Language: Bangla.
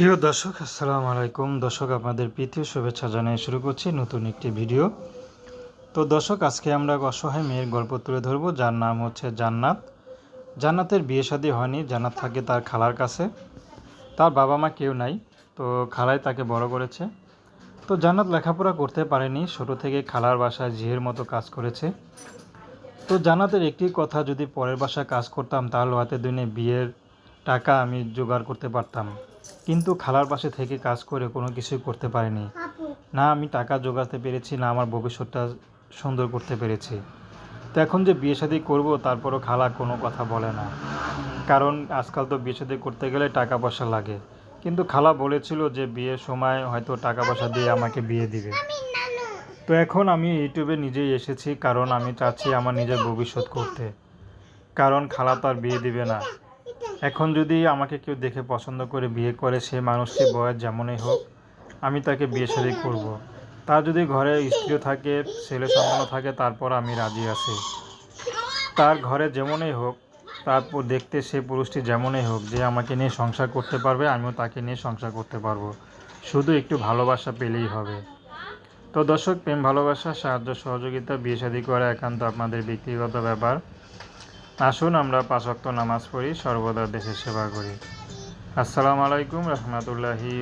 প্রিয় দর্শক, আসসালামু আলাইকুম। দর্শক, আপনাদের প্রীতীয় শুভেচ্ছা জানিয়ে শুরু করছি নতুন একটি ভিডিও। তো দর্শক, আজকে আমরা অসহায় মেয়ের গল্প তুলে ধরবো। যার নাম হচ্ছে জান্নাত। জান্নাতের বিয়ে শাদী হয়নি। জান্নাত থাকে তার খালার কাছে। তার বাবা মা কেউ নাই। তো খালাই তাকে বড় করেছে। তো জান্নাত লেখাপড়া করতে পারেনি। ছোটো থেকে খালার বাসায় ঝিয়ের মতো কাজ করেছে। তো জান্নাতের একটি কথা যদি পরের বাসায় কাজ করতাম, তাহলে হাতে দিনে বিয়ের টাকা আমি জোগাড় করতে পারতাম। কিন্তু খালার পাশে থেকে কাজ করে কোনো কিছুই করতে পারিনি। না আমি টাকা জোগাতে পেরেছি না আমার ভবিষ্যৎটা সুন্দর করতে পেরেছি। তো এখন যে বিয়ে শাদী করব তারপরও খালা কোনো কথা বলে না। কারণ আজকাল তো বিয়ে শাদী করতে গেলে টাকা পয়সা লাগে। কিন্তু খালা বলেছিল যে বিয়ের সময় হয়তো টাকা পয়সা দিয়ে আমাকে বিয়ে দিবে। তো এখন আমি ইউটিউবে নিজেই এসেছি কারণ আমি চাচ্ছি আমার নিজের ভবিষ্যৎ করতে। কারণ খালা তো আর বিয়ে দিবে না। এখন যদি আমাকে কেউ দেখে পছন্দ করে বিয়ে করে সে মানুষটি বয়স যেমনই হোক, আমি তাকে বিয়ে শাদী করব। তার যদি ঘরে স্ত্রীও থাকে, ছেলে সন্তানও থাকে, তারপর আমি রাজি আছি। তার ঘরে যেমনই হোক তারপর দেখতে সে পুরুষটি যেমনই হোক, যে আমাকে নিয়ে সংসার করতে পারবে, আমিও তাকে নিয়ে সংসার করতে পারব। শুধু একটু ভালোবাসা পেলেই হবে। তো দর্শক, প্রেম, ভালোবাসা, সাহায্য, সহযোগিতা, বিয়ে শাদী করা একান্ত আপনাদের ব্যক্তিগত ব্যাপার। আসুন আমরা পাঁচ অক্ত নামাজ পড়ি সর্বদা দেশের সেবা করি। আসসালামু আলাইকুম রহমতুল্লাহি